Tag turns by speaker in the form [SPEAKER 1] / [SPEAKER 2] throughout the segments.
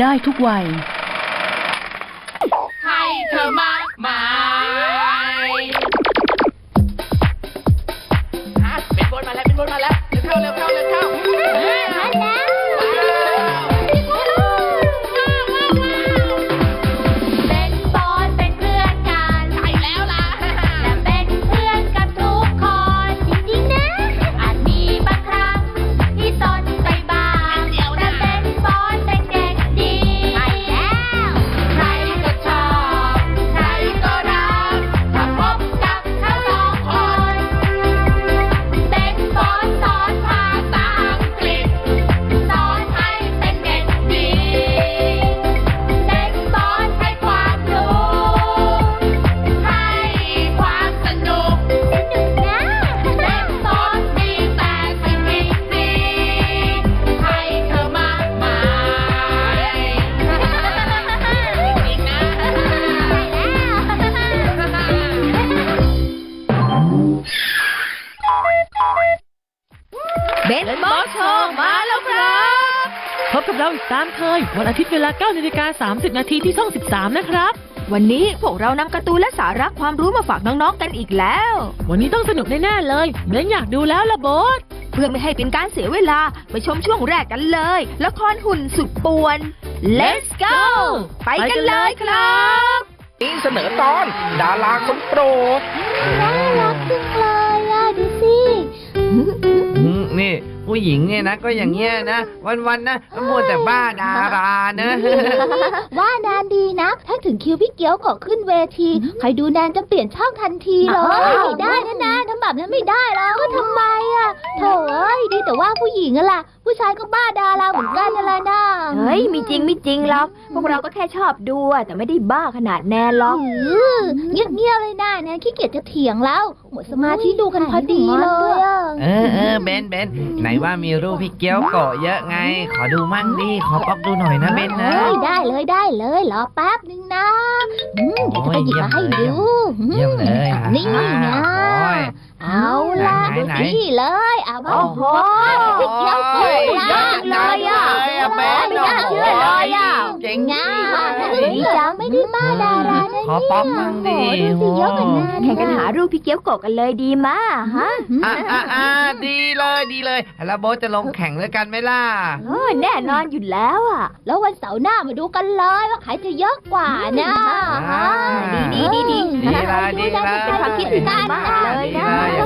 [SPEAKER 1] ได้ทุกวัย
[SPEAKER 2] ให้เธอมากมายอะเป็นบนมาแล้วเป็นบนมาแล้วเร็วเข้าเร็วเข้าเร็วเเบ
[SPEAKER 3] นบอส
[SPEAKER 1] โชว์มาแล้วครับ พบกับเราอีกตามเคย วันอาทิตย์เวลา9นาฬิกา30 นาทีที่ช่อง 13 นะครับ
[SPEAKER 4] วันนี้พวกเรานำการ์ตูนและสาระความรู้มาฝากน้องๆกันอีกแล้ว
[SPEAKER 1] วันนี้ต้องสนุกแน่ๆเลยเบนอยากดูแล้วละโบส
[SPEAKER 4] เพื่อไม่ให้เป็นการเสียเวลา ไปชมช่วงแรกกันเลยละครหุ่นสุดป่วน Let's go ไปกันเลยครับ
[SPEAKER 5] นี่เสนอตอน ดาราคนโปรด
[SPEAKER 3] นี่
[SPEAKER 6] ผู้หญิงเนี่ยนะ ก็อย่างเงี้ยนะ วันๆนะมัวแต่บ้าดารานะ
[SPEAKER 3] ว่านานดีนะ ถ้าถึงคิวพี่เกียวขอขึ้นเวที ใครดูแนนจะเปลี่ยนช่องทันทีเลยไม่ได้นะนานทำแบบนั้นไม่ได้แล้วก็ทำไมอะโถเอ้ยดีแต่ว่าผู้หญิงอะล่ะ ผู้ชายก็บ้าดาราเหมือนกันนั่นแหละนะ
[SPEAKER 4] เฮ้ยมีจริงไม่จริงหรอกพวกเราก็แค่ชอบดูอะแต่ไม่ได้บ้าขนาดแนนหรอก
[SPEAKER 3] เงียบเงียบๆเลยนะแนนขี้เกียจจะเถียงแล้ว หมดสมาธิดูกันพอดีเลยอะ
[SPEAKER 6] เออเออเบนเบนไหนว่ามีรูปพี่เกี้ยวโกะเยอะไง ขอดูมั่งดิขอป๊อกดูหน่อยนะเบนนะ
[SPEAKER 3] เอ้ยได้เลยได้เลยรอแป๊บนึงนะอืมเดี๋ยวจะไปหยิบมาให้ดู
[SPEAKER 6] เยี่ยมเลย
[SPEAKER 3] นี่นะ
[SPEAKER 6] โอ้ย
[SPEAKER 3] เอาล่ะ
[SPEAKER 6] ไหน
[SPEAKER 3] ดู
[SPEAKER 6] ไหน
[SPEAKER 3] นี่เลยเอามา
[SPEAKER 6] โอ้โห
[SPEAKER 3] พี่เกียวพูด
[SPEAKER 6] เยอะจังเลยอะ
[SPEAKER 3] ไม่น่าเชื่อเลยอะ
[SPEAKER 6] เจ๋ง
[SPEAKER 3] ง่า
[SPEAKER 6] จริง
[SPEAKER 3] ดีจังไม่ได้บ้าดารานะ
[SPEAKER 6] ขอป๊อกมั่งดิ
[SPEAKER 3] โอ้โหดูสิเยอะกว่านั้น
[SPEAKER 4] แข่งกันหารูปพี่เกี้ยวโกะกันเลยดีมาฮะ
[SPEAKER 6] อะอะอะดีเลยดีเลย แล้วโบทจะลงแข่งด้วยกันไหมล่ะ
[SPEAKER 4] โอ้ยแน่นอนอยู่แล้วอะ
[SPEAKER 3] แล้ววันเสาร์หน้ามาดูกันเลยว่าใครจะเยอะกว่านะ
[SPEAKER 6] อ่า
[SPEAKER 3] ดีดีดีดี
[SPEAKER 6] ดีเลยดีเลย
[SPEAKER 3] เป็นความคิดที่น่ารัก
[SPEAKER 4] เลยนะ
[SPEAKER 6] ดี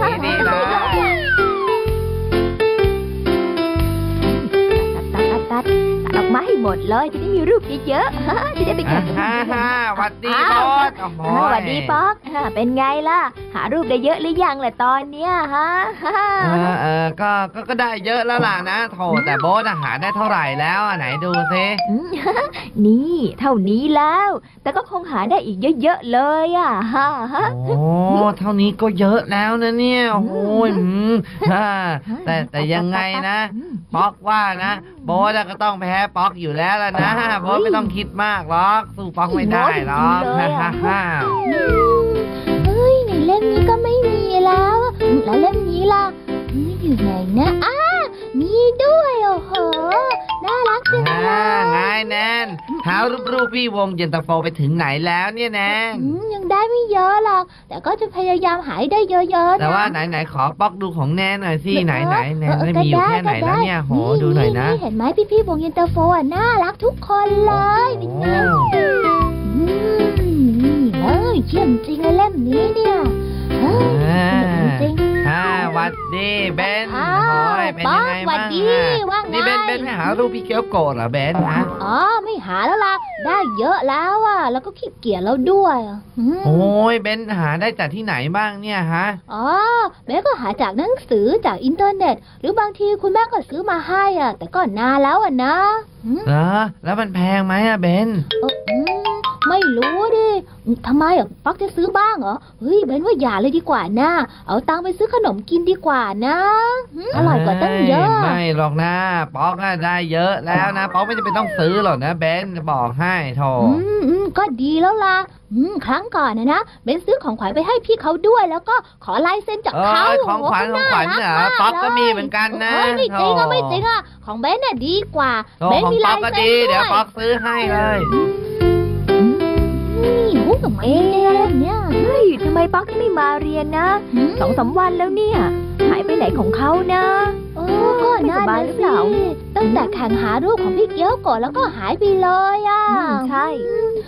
[SPEAKER 4] มาให้หมดเลยจะได้มีรูปเยอะๆฮะจะได้ไปแข่งกับ
[SPEAKER 6] ฮ่า
[SPEAKER 4] เพื่อน
[SPEAKER 6] ฮ่าหวัดดีโบทโอ้โห
[SPEAKER 4] อ่าสวัสดีป๊อกอ่าเป็นไงล่ะ หารูปได้เยอะหรือยังล่ะตอนเนี้ยฮะ
[SPEAKER 6] เออเออก็ก็ก็ได้เยอะแล้วล่ะนะโถแต่โบทอะหาได้เท่าไหร่แล้วอะไหนดูซิ
[SPEAKER 4] อืมนี่เท่านี้แล้ว แต่ก็คงหาได้อีกเยอะๆเลยอะฮะฮะ
[SPEAKER 6] โอ้เท่านี้ก็เยอะแล้วนะเนี่ยโอ้โหอืมฮ่าแต่แต่ยังไงนะป๊อกว่านะ โบทอะก็ต้องแพ้ป๊อกอยู่แล้วล่ะนะโบทไม่ต้องคิดมากหรอก สู้ป๊อกไม่ได้หรอกฮ่าฮ่าฮ่า
[SPEAKER 3] เฮ้ยในเล่มนี้ก็ไม่มีแล้วอืมแล้วเล่มนี้ล่ะอืมอยู่ไหนนะอ้ามีด้วยโอ้โห น่ารักจังเล
[SPEAKER 6] อ่ายไงแนนหารูปรูปพี่วงเย็นตาโฟไปถึงไหนแล้วเนี่ยแนน
[SPEAKER 3] อืมยังได้ไม่เยอะหรอก แต่ก็จะพยายามหายได้เยอะๆนะ
[SPEAKER 6] แต่ว่าไหนไหนขอป๊อกดูของแนนหน่อยสิไหนไหนแนน
[SPEAKER 3] เออ
[SPEAKER 6] ได้
[SPEAKER 3] ก็
[SPEAKER 6] มีอยู่แค่ไหน
[SPEAKER 3] ก็
[SPEAKER 6] แล้วเนี่ยโห
[SPEAKER 3] นี่
[SPEAKER 6] ดูหน่อยนะ
[SPEAKER 3] เห็นไหมพี่พี่ๆวงเย็นตาโฟอะน่ารักทุกคนเลยเป็นไงอืมนี่เอ้ยเยี่ยมจริงเลยเล่มนี้เนี่ยเฮ้ย
[SPEAKER 6] อ่า
[SPEAKER 3] สนุกจริง
[SPEAKER 6] อ่าห วัดดีเบน
[SPEAKER 3] อ้า
[SPEAKER 6] โอ้
[SPEAKER 3] วย
[SPEAKER 6] เป็น
[SPEAKER 3] ป๊อ
[SPEAKER 6] ยัง
[SPEAKER 3] ก
[SPEAKER 6] ไง
[SPEAKER 3] หวั
[SPEAKER 6] บ้า
[SPEAKER 3] ด
[SPEAKER 6] ง
[SPEAKER 3] ดี
[SPEAKER 6] อะ
[SPEAKER 3] ว่าไง
[SPEAKER 6] นี่เบนเบนไปหารูปพี่เกียวโกรธเหรอเบนฮะ
[SPEAKER 3] อ๋อไม่หาแล้วล่ะ ได้เยอะแล้วอะ แล้วก็ขี้เกียจแล้วด้วยอะอืม
[SPEAKER 6] โอ้ยเบนหาได้จากที่ไหนบ้างเนี่ยฮะ
[SPEAKER 3] อ๋อแม่ก็หาจากหนังสือจากอินเทอร์เน็ต หรือบางทีคุณแม่ก็ซื้อมาให้อะ แต่ก็นานแล้วอะนะอืม
[SPEAKER 6] เหรอแล้วมันแพงไหมอะเบน
[SPEAKER 3] เอออืม ไม่รู้ดิทำไมอะป๊อกจะซื้อบ้างเหรอ เฮ้ยเบนว่าอย่าเลยดีกว่านะเอาตังค์ไปซื้อขนมกินดีกว่านะหืมอร่อยกว่าตั้งเยอะ
[SPEAKER 6] ไม่หรอกนะป๊อกน่ะได้เยอะแล้วนะป๊อกไม่จำเป็นต้องซื้อหรอกนะเบนจะบอกให้โถ
[SPEAKER 3] อืมอืมก็ดีแล้วล่ะอืมครั้งก่อนนะนะเบนซื้อของขวัญไปให้พี่เขาด้วย แล้วก็ขอลายเซ็นจาก
[SPEAKER 6] เอ
[SPEAKER 3] เขา
[SPEAKER 6] อของขวัญของขวัญเหรอป๊อกก็มีเหมือนกันนะ
[SPEAKER 3] เฮ้ยไม่จริงอะไม่จริงอะของเบนน่ะดีกว่า
[SPEAKER 6] โถ
[SPEAKER 3] เบน
[SPEAKER 6] ของ
[SPEAKER 3] มี
[SPEAKER 6] ป๊อ
[SPEAKER 3] ลากย
[SPEAKER 6] ก็
[SPEAKER 3] เซ็น
[SPEAKER 6] ดี
[SPEAKER 3] ด้
[SPEAKER 6] เดี๋ยว
[SPEAKER 3] วย
[SPEAKER 6] ป๊อกซื้อให้เลย
[SPEAKER 3] นี่หูสมัยเนี่ยเนี่ย
[SPEAKER 4] เฮ้ยทำไมป๊อกไม่มาเรียนนะ
[SPEAKER 3] หืม
[SPEAKER 4] สองสามวันแล้วเนี่ย หายไปไหนของเขานะ
[SPEAKER 3] โอ้ก็
[SPEAKER 4] ไม่
[SPEAKER 3] น่า
[SPEAKER 4] สบาย
[SPEAKER 3] นะ
[SPEAKER 4] หรือ
[SPEAKER 3] สิ
[SPEAKER 4] เปล่า
[SPEAKER 3] ตั้งแต่แข่งหารูปของพี่เกี้ยวก่อนแล้วก็หายไปเลยอะ
[SPEAKER 4] อืมใช่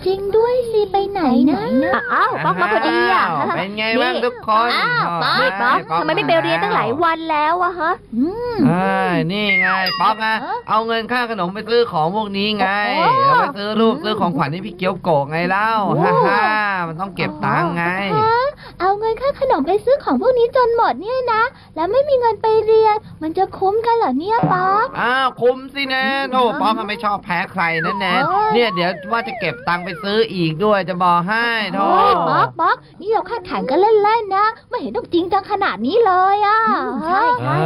[SPEAKER 3] จริงด้วยสิไปไหนนะ
[SPEAKER 4] อะอ้าวป๊อกมาพอดีอะา
[SPEAKER 6] วเป็นไงบ้างทุกคน
[SPEAKER 3] อ้าวป๊อก
[SPEAKER 4] นี่ป๊อกทำไมไม่ไปเรียนตั้งหลายวันแล้วอะฮะ
[SPEAKER 3] อืม
[SPEAKER 6] เอ้ยนี่ไงป๊อกอะ
[SPEAKER 3] เออ
[SPEAKER 6] เอาเงินค่าขนมไปซื้อของพวกนี้ไง
[SPEAKER 3] โอ้โห
[SPEAKER 6] แล้วไปซื้อรูปซื้อของขวัญให้พี่เกียวโกะไงเล่า
[SPEAKER 3] โอ้
[SPEAKER 6] ฮ่าฮ่ามันต้องเก็บตังค์ไง
[SPEAKER 3] ฮะเอาเงินค่าขนมไปซื้อของพวกนี้จนหมดเนี่ยนะ แล้วไม่มีเงินไปเรียน มันจะคุ้มกันเหรอเนี่ยป๊อก
[SPEAKER 6] อ้าวคุ้มสิแนนโอ้ป๊อกก็ไม่ชอบแพ้ใครนั่นแนน
[SPEAKER 3] โอ้ย
[SPEAKER 6] เนี่ยเดี๋ยวว่าจะเก็บตังค์ไปซื้ออีกด้วยจะบอกให้โธ่
[SPEAKER 3] โอ้ยป๊อกป๊อกนี่เราแค่แข่งกันเล่นๆนะ ไม่เห็นต้องจริงจังขนาดนี้เลยอะ
[SPEAKER 4] ใช่
[SPEAKER 6] เอ้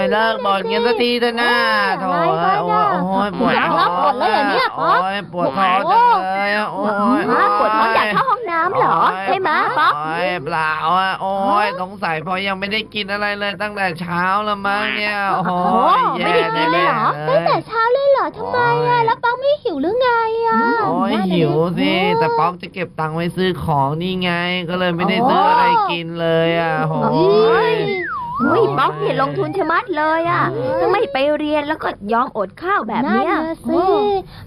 [SPEAKER 6] ยเลิกบ่นเงินสักทีเถอะนะโธ่
[SPEAKER 3] อะไร
[SPEAKER 6] โอ้
[SPEAKER 3] วะ
[SPEAKER 6] ย
[SPEAKER 3] เนี่ย
[SPEAKER 6] โอ้ยปวด
[SPEAKER 3] รับหมดเลยเหรอเนี่ยป๊อก
[SPEAKER 6] โอ้ยปวดท้องจังเลยอะโอ้ย
[SPEAKER 4] ฮะปวดท้องอยากเข้าห้องน้ำเหรอ ใช่ไหมป๊อก
[SPEAKER 6] โอ้ยเปล่าอะโอ้ยสงสัยเพราะยังไม่ได้กินอะไรเลยตั้งแต่เช้าแล้วมั้งเนี่ยโอ้ย
[SPEAKER 4] โอ้ไม่ได้กินเลยเหรอ
[SPEAKER 6] แย่
[SPEAKER 3] ตั้งแต่เช้าเลยเหรอทำไมอะ แล้วป๊อกไม่หิวหรือไงอะ
[SPEAKER 6] โอ้ยหิวสิ แต่ป๊อกจะเก็บตังค์ไว้ซื้อของนี่ไง ก็เลยไม่ได้ซื้ออะไรกินเลยอะโอ้
[SPEAKER 3] โอ้
[SPEAKER 6] ย
[SPEAKER 3] ย
[SPEAKER 4] อุ้ยป๊อกเนี่ยลงทุนชะมัดเลยอะทำไมไปเรียนแล้วก็ยอมอดข้าวแบบเนี้ย
[SPEAKER 3] นั่นน่ะสิ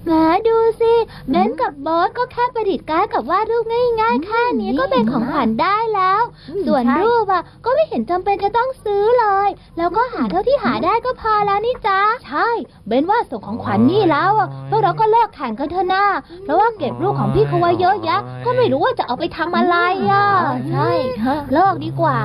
[SPEAKER 3] แหมดูสิเบนกับบอสก็แค่ประดิษฐ์การ์ดกับวาดรูปง่ายๆแค่นี้ก็เป็นของขวัญได้แล้ว ส่วนรูปอะก็ไม่เห็นจำเป็นจะต้องซื้อเลย แล้วก็หาเท่าที่หาได้ก็พอแล้วนี่จ้าใช่ เบนว่าส่งของขวัญนี่แล้วอะพวกเราก็เลิกแข่งกันเถอะนะเพราะว่าเก็บรูปของพี่เขาไว้เยอะแยะ ก็ไม่รู้ว่าจะเอาไปทำอะไรอะใช่เลิกดีกว่า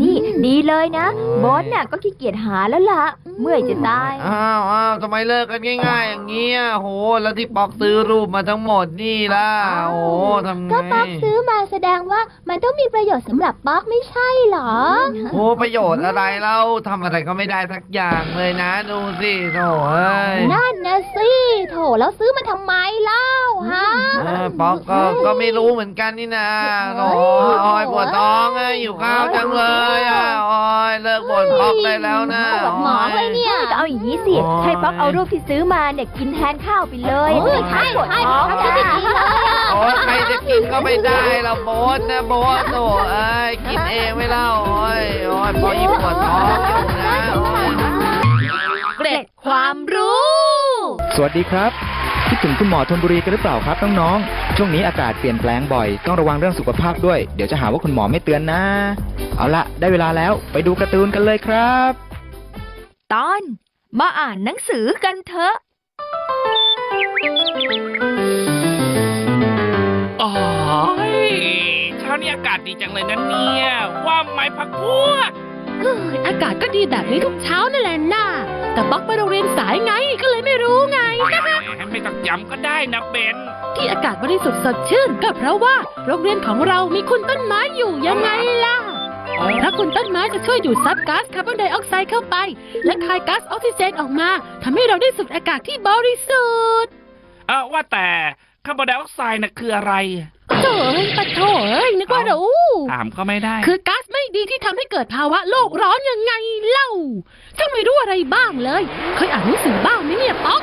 [SPEAKER 4] นี่ดีเลยนะบอสน่ะก็ขี้เกียจหาแล้วล่ะ เมื่อยจะตาย
[SPEAKER 6] อ้าวอ้าวทำไมเลิกกันง่ายๆ อย่างเงี้ยโห แล้วที่ป๊อกซื้อรูปมาทั้งหมดนี่ล่ะ โอ้ทำไง
[SPEAKER 3] ก็ป๊อกซื้อมาแสดงว่ามันต้องมีประโยชน์สำหรับป๊อกไม่ใช่เหรอ
[SPEAKER 6] โอ้ประโยชน์อะไรเล่าทำอะไรก็ไม่ได้สักอย่างเลยนะ ดูสิโถเอ้ย
[SPEAKER 3] นั่นนะสิโถแล้วซื้อมาทำไมเล่าฮะ
[SPEAKER 6] เออป๊อกก็ก็ไม่รู้เหมือนกันนี่นะโอ้ยปวดท้องอะอยู่ข้าวจังเลยอะโอ้ยเลิกบ่นป๊อกได้แล้วนะ
[SPEAKER 3] ปวดหมอเลยเนี่ย
[SPEAKER 4] ก็เอาอย่างนี้สิ
[SPEAKER 6] โอ้ย
[SPEAKER 4] ให้ป๊อกเอารูปที่ซื้อมาเนี่ยกินแทนข้าวไปเลย
[SPEAKER 3] โอ้ยใช่
[SPEAKER 4] ปวด
[SPEAKER 3] ใช่
[SPEAKER 4] ท้อง
[SPEAKER 3] ทำได้ดีเลยอะ
[SPEAKER 6] โอ้ยใครจะกินก็ไม่ได้เราโบสนะโบสโถเอ้ยกินเองไม่เล่าโอ้ยโอ้ยพอยิ่งปวดท้องอยู่นะโอ้ย
[SPEAKER 1] เกร็ดความรู้
[SPEAKER 7] สวัสดีครับคิด ถึงคุณหมอธนบุรีกันหรือเปล่าครับน้องๆ ช่วงนี้อากาศเปลี่ยนแปลงบ่อย ต้องระวังเรื่องสุขภาพด้วย เดี๋ยวจะหาว่าคุณหมอไม่เตือนนะ เอาละได้เวลาแล้วไปดูการ์ตูนกันเลยครับ
[SPEAKER 4] ตอนมาอ่านหนังสือกันเถอะ
[SPEAKER 5] โอ้ยเช้านี้อากาศดีจังเลยนะเนี่ย ว่าไหมพักพวก
[SPEAKER 1] เฮ้ยอากาศก็ดีแบบนี้ทุกเช้านั่นแหละน่าแต่บ๊อกไปโรงเรียนสายไงก็เลยไม่รู้ไง
[SPEAKER 5] ไม่ต้องย้ำก็ได้นะเบน
[SPEAKER 1] ที่อากาศบริสุทธิ์สดชื่นก็เพราะว่าโรงเรียนของเรามีคุณต้นไม้อยู่ยังไงล่ะเพราะคุณต้นไม้จะช่วยดูดซับก๊าซคาร์บอนไดออกไซด์เข้าไป และคายก๊าซออกซิเจนออกมาทำให้เราได้สูดอากาศที่บริสุทธิ์
[SPEAKER 5] เออว่าแต่คาร์บอนไดออกไซด์น่ะคืออะไร
[SPEAKER 1] โถ่เอ้ยปะโถ่เอ้ยนึกว่ารู้
[SPEAKER 5] ถามก็ไม่ได้
[SPEAKER 1] คือก๊าซไม่ดีที่ทำให้เกิดภาวะโลกร้อนยังไงเล่าช่างไม่รู้อะไรบ้างเลย เคยอ่านหนังสือบ้างไหมเนี่ยป๊อก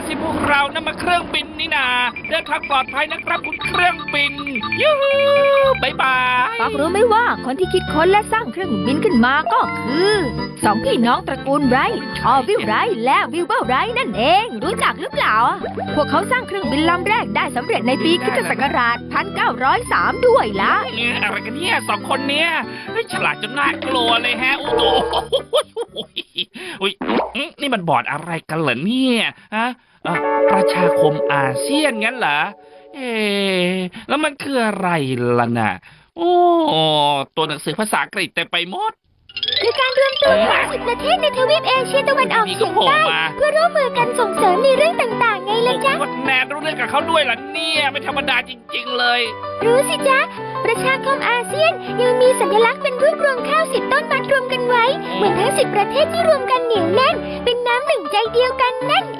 [SPEAKER 1] า
[SPEAKER 5] สิพวกเรานั่นมาเครื่องบินนี่นาเดินทางปลอดภัยนะครับคุณเครื่องบิน ยูฮูบายบาย
[SPEAKER 4] ป๊อกรู้ไหมว่าคนที่คิดค้นและสร้างเครื่องบินขึ้นมาก็คือสองพี่น้องตระกูลไรท์ออวิลไรท์และวิลเบอร์ไรท์นั่นเอง รู้จักหรือเปล่า พวกเขาสร้างเครื่องบินลำแรกได้สำเร็จในปีคริสตศักราช 1903 ด้วยล่ะ
[SPEAKER 5] เนี่ยอะไรกันเนี่ยสองคนเนี่ยเฮ้ยฉลาดจนน่ากลัวเลยแฮะโอ้โหอุ้ยอื้อนี่มันบอร์ดอะไรกันเหรอเนี่ยฮะเอ่อประชาคมอาเซียนงั้นเหรอ เอ๊ะแล้วมันคืออะไรล่ะน่ะ โอ้ ตัวหนังสือภาษาอังกฤษเต็มไปหมด
[SPEAKER 3] คือการรวมตัวของสิบประเทศในทวีปเอเชียตะวันออก
[SPEAKER 5] มีก็
[SPEAKER 3] เฉียง
[SPEAKER 5] โผล่
[SPEAKER 3] ใต้
[SPEAKER 5] มา
[SPEAKER 3] เพื่อร่วมมือกันส่งเสริมในเรื่องต่างๆ ไงล่ะจ๊ะ
[SPEAKER 5] ว่าแนนรู้เรื่องกับเขาด้วยล่ะเนี่ยไม่ธรรมดาจริง ๆ เลย
[SPEAKER 3] รู้สิจ๊ะ ประชาคมอาเซียนยังมีสัญลักษณ์เป็นรูปรวงข้าวสิบต้นมัดรวมกันไว้ เหมือนทั้งสิบประเทศที่รวมกันเหนียวแน่น เป็นน้ำหนึ่งใจเดียวกันนั่นเ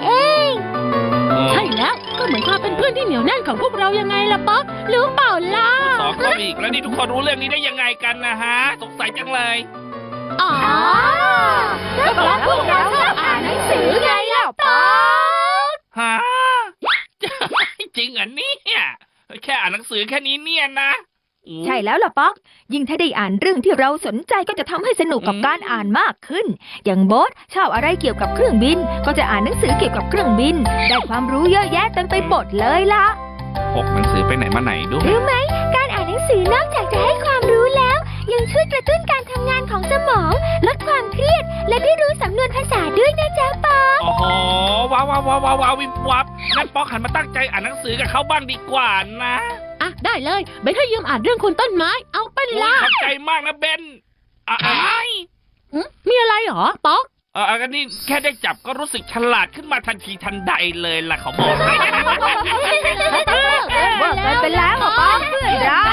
[SPEAKER 3] พื่
[SPEAKER 1] อนที่เหนียวแน่นของพวกเรายังไงล่ะป๊อกรู้เปล่าล่ะ
[SPEAKER 5] สองเขาอีกแล้วนี่ทุกคนรู้เรื่องนี้ได้ยังไงกันนะฮะ สงสัยจังเลย
[SPEAKER 1] อ๋อ
[SPEAKER 3] ก็เพราะพวกเราชอบอ่านหนังสือไงล่ะป๊อก
[SPEAKER 5] ฮะจริงเหรอเนี่ยแค่อ่านหนังสือแค่นี้เนี่ยนะอู้
[SPEAKER 4] ใช่แล้วล่ะป๊อก ยิ่งถ้าได้อ่านเรื่องที่เราสนใจก็จะทำให้สนุกกับ
[SPEAKER 5] อืม
[SPEAKER 4] การอ่านมากขึ้น อย่างโบสชอบอะไรเกี่ยวกับเครื่องบิน ก็จะอ่านหนังสือเกี่ยวกับเครื่องบิน ได้ความรู้เยอะแยะเต็มไปหมดเลยล่ะ
[SPEAKER 5] พกหนังสือไปไหนมาไหนด้วย
[SPEAKER 3] รู้ไหม การอ่านหนังสือนอกจากจะให้ความรู้แล้ว ยังช่วยกระตุ้นการทำงานของสมอง ลดความเครียด และได้รู้สำนวนภาษาด้วยนะจ๊ะป๊อก
[SPEAKER 5] โอ้โหว้าวว้าวว้าวว้าวว้าววิบวับงั้นป๊อกหันมาตั้งใจอ่านหนังสือกับเขาบ้างดีกว่านะ
[SPEAKER 1] อะได้เลยเบนให้ยืมอ่านเรื่องคุณต้นไม้ เอาเป็น
[SPEAKER 5] โอ้ย
[SPEAKER 1] ล่ะ
[SPEAKER 5] ขอบใจมากนะเบนอะอะไอ้
[SPEAKER 1] อืมมีอะไรเหรอป๊อก
[SPEAKER 5] เอออันนี้แค่ได้จับก็รู้สึกฉลาดขึ้นมาทันทีทันใดเลยล่ะเขาบอกให้
[SPEAKER 4] เวิร์กกันไปแล้วอะป๊อกเพื่อนเรา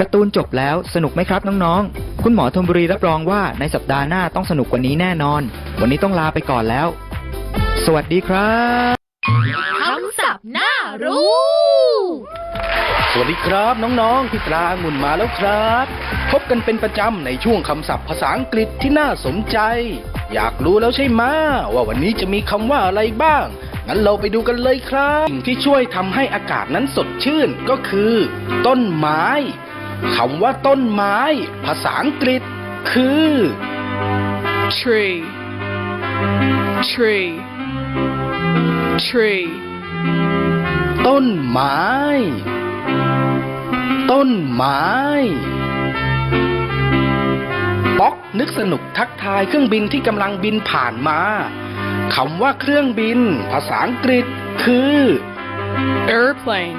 [SPEAKER 7] การ์ตูนจบแล้วสนุกไหมครับน้องๆ คุณหมอธนบุรีรับรองว่าในสัปดาห์หน้าต้องสนุกกว่านี้แน่นอน วันนี้ต้องลาไปก่อนแล้ว สวัสดีครับ
[SPEAKER 1] คำศัพท์น่ารู้
[SPEAKER 8] สวัสดีครับน้องๆพี่ตราองุ่นมาแล้วครับ พบกันเป็นประจำในช่วงคำศัพท์ภาษาอังกฤษที่น่าสนใจ อยากรู้แล้วใช่ไหมว่าวันนี้จะมีคำว่าอะไรบ้าง งั้นเราไปดูกันเลยครับ สิ่งที่ช่วยทำให้อากาศนั้นสดชื่นก็คือ ต้นไม้ คำว่าต้นไม้ ภาษาอังกฤษ คือ
[SPEAKER 9] tree tree tree
[SPEAKER 8] ต้นไม้ ต้นไม้ป๊อกนึกสนุกทักทายเครื่องบินที่กำลังบินผ่านมาคำว่าเครื่องบิน ภาษาอังกฤษ คือ
[SPEAKER 9] airplane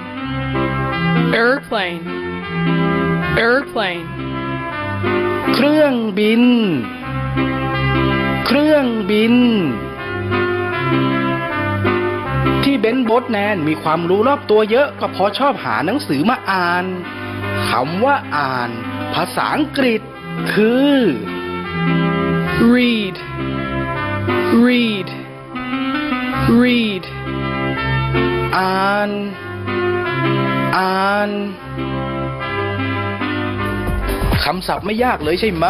[SPEAKER 9] airplane airplane
[SPEAKER 8] เครื่องบิน เครื่องบิน ที่เบนซ์โบทแนนมีความรู้รอบตัวเยอะก็เพราะชอบหาหนังสือมาอ่านคำว่าอ่าน ภาษาอังกฤษ คือ
[SPEAKER 9] read read read
[SPEAKER 8] อ่าน อ่าน คำศัพท์ไม่ยากเลยใช่ไหม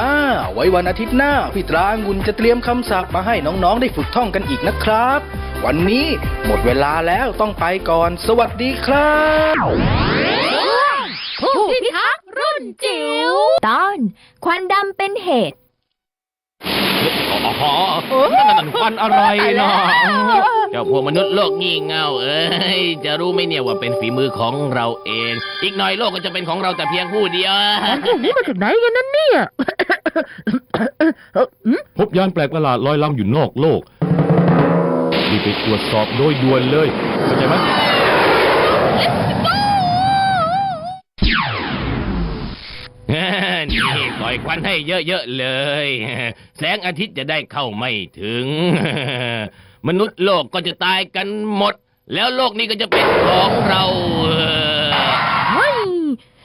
[SPEAKER 8] ไว้วันอาทิตย์หน้าพี่ตรางุนจะเตรียมคำศัพท์มาให้น้องๆได้ฝึกท่องกันอีกนะครับ วันนี้หมดเวลาแล้วต้องไปก่อน สวัสดีครับ
[SPEAKER 1] ผู้พิทักษ์รุ่นจิ๋ว
[SPEAKER 4] ตอน ควันดำเป็นเหตุ
[SPEAKER 10] อ๋อนั่นนั่นควันอะไรเนาะเจ้าพวกมนุษย์โลกงี่เง่าเอ้ยจะรู้ไหมเนี่ยว่าเป็นฝีมือของเราเอง อีกหน่อยโลกก็จะเป็นของเราแต่เพียงผู้เดียว
[SPEAKER 1] พวกนี้มาจากไหนกันนั่นเนี่ย
[SPEAKER 11] พบยานแปลกประหลาดลอยลำอยู่นอกโลกรีบไปตรวจสอบโดยด่วนเลยเข้าใจไหม
[SPEAKER 10] อยควันให้เยอะๆเลย แสงอาทิตย์จะได้เข้าไม่ถึง มนุษย์โลกก็จะตายกันหมด แล้วโลกนี้ก็จะเป็นของเราเออ
[SPEAKER 1] เฮ้ย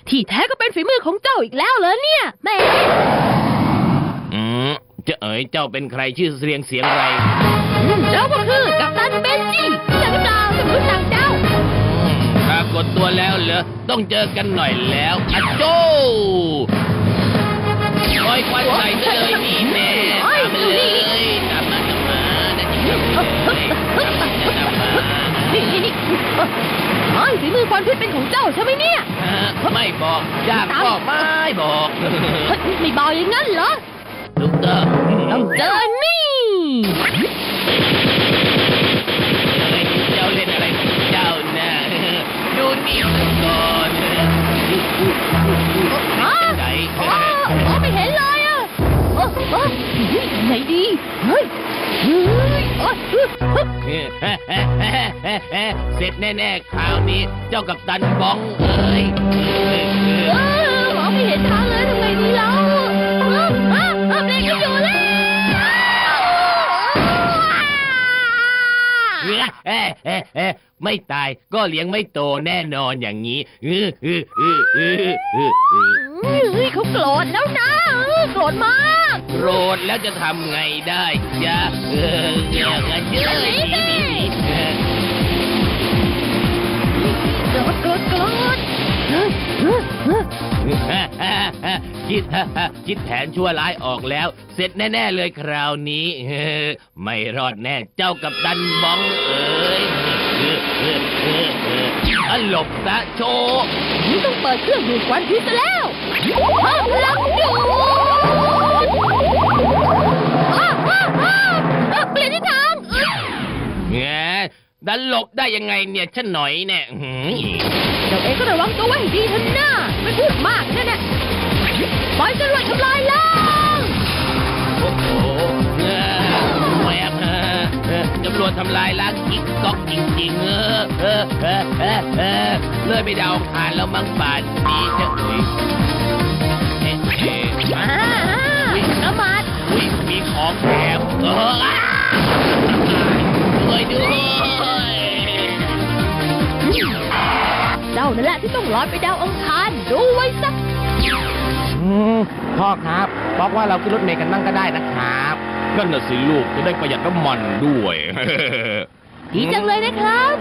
[SPEAKER 1] ที่แท้ก็เป็นฝีมือของเจ้าอีกแล้วเหรอเนี่ยแหม่
[SPEAKER 10] อืมเจะเอ๋ยเจ้าเป็นใครชื่อเสียงเสียงอะไร
[SPEAKER 1] เจ้าก็คือกัปตันเบนจี้จากดาวสมุทรต่างเจ้า
[SPEAKER 10] อืมปรากฏตัวแล้วเหรอต้องเจอกันหน่อยแล้วอะ เฮ้
[SPEAKER 1] ยฝีมือควันพิษเป็นของเจ้าใช่ไหมเนี่ย
[SPEAKER 10] ฮะไม่บอกอยากบอกไม่บอก
[SPEAKER 1] เฮ้ยไม่บอกอย่างนั้นเหรอ
[SPEAKER 10] ลูกเตอร์
[SPEAKER 1] ต้องเจอนี่
[SPEAKER 10] เฮ้
[SPEAKER 1] ยไหนดีเฮ้ยเฮ้ยอ๊ะฮึฮึ
[SPEAKER 10] เสร็จแน่ๆคราวนี้ เจ้ากับตันบองเอ้ยเออ
[SPEAKER 1] มองไม่เห็นทางเลยทำไงดีแล้เอออออเบรกไม่อยู่แล้ว
[SPEAKER 10] ไม่ตายก็เลี้ยงไม่โตแน่นอนอย่างนี้เฮ้
[SPEAKER 4] ยเขาโกรธแล้วนะ โกรธมาก
[SPEAKER 10] โกรธแล้วจะทำไงได้จ๊ะเออเออเออเจอหนีหนีหนีเออ
[SPEAKER 4] โกรธโกรธโกรธ
[SPEAKER 10] คิดคิดแผนชั่วร้ายออกแล้ว เสร็จแน่ ๆ เลยคราวนี้ไม่รอดแน่เจ้ากับดันบองเอ้ยหลบซะโชว์
[SPEAKER 4] นี่ต้องเปิดเครื่องดูดควันพิษแล้วเพิ่มพลัง
[SPEAKER 10] แงดันหลบได้ยังไงเนี่ยฉันหน่อยเนี่ยอื้อหือ
[SPEAKER 4] เจ้าเองก็ระวังตัวไว้ให้ดีเถอะนะไม่พูดมากนะเนี่ยปล่อยจรวดทำลายล้าง
[SPEAKER 10] โอ้โหเออแหวกเออเออตำรวจทำลายล้างกิ๊กก๊อกจริงๆเออเออเออเออเออเลยไปดาวอังคารแล้วมั้งป่านนี้จะอุ้ยเอ๊ะเอ๊ะ
[SPEAKER 4] อ่าน้ำมัน
[SPEAKER 10] อุ้ยมีของแถมเอออ้าช่ วยด้วย
[SPEAKER 4] เจ้านั่นแหละที่ต้องลอยไปดาวอังคารดูไว้สัก
[SPEAKER 6] พ่อครับบอกว่าเราขึ้นรถเมล์กันบ้างก็ได้นะครับ
[SPEAKER 11] นั่นน่ะสิลูกจะได้ประหยัดน้ำมันด้วย
[SPEAKER 4] ดีจังเลยนะครับ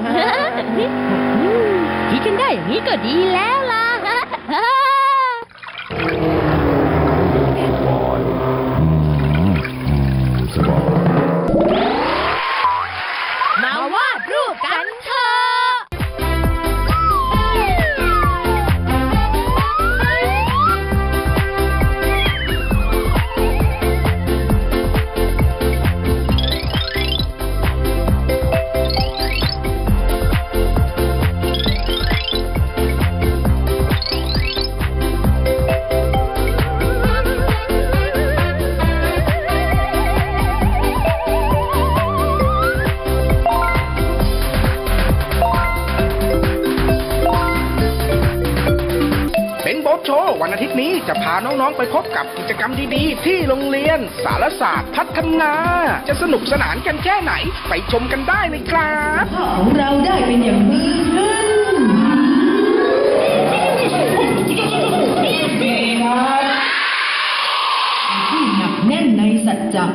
[SPEAKER 4] คิดกันได้อย่างนี้ก็ดีแล้วล่ะ
[SPEAKER 8] น้องๆไปพบกับกิจกรรมดีๆ ที่โรงเรียนสารศาสตร์พัฒนา จะสนุกสนานกันแค่ไหน ไปชมกันได้เลยครับ
[SPEAKER 12] ของเราได้เป็นอย่างดีขึ้นที่หนักแน่นในสัจจะ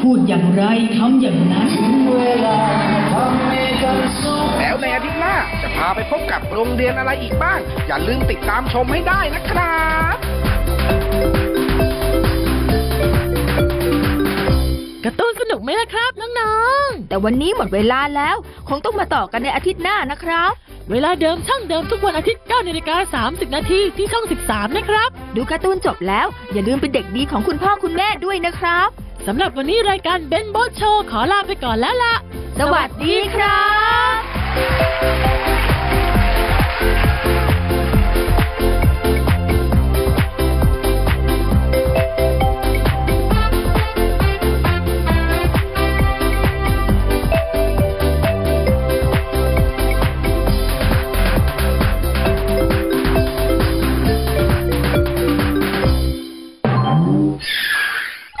[SPEAKER 12] พูดอย่างไรทำอย่างนั้น
[SPEAKER 8] แล้วในอาทิตย์หน้าจะพาไปพบกับโรงเรียนอะไรอีกบ้าง อย่าลืมติดตามชมให้ได้นะครับ
[SPEAKER 1] การ์ตูนสนุกไหมล่ะครับ น้อง
[SPEAKER 4] แต่วันนี้หมดเวลาแล้ว คงต้องมาต่อกันในอาทิตย์หน้านะครับ
[SPEAKER 1] ๆ เวลาเดิมช่องเดิมทุกวันอาทิตย์9นาฬิกา30 นาทีที่ช่อง 13 นะครับ
[SPEAKER 4] ดูการ์ตูนจบแล้ว อย่าลืมเป็นเด็กดีของคุณพ่อคุณแม่ด้วยนะครับ
[SPEAKER 1] สำหรับวันนี้รายการเบนโบโชขอลาไปก่อนแล้วล่ะ
[SPEAKER 4] สวัสดีครับ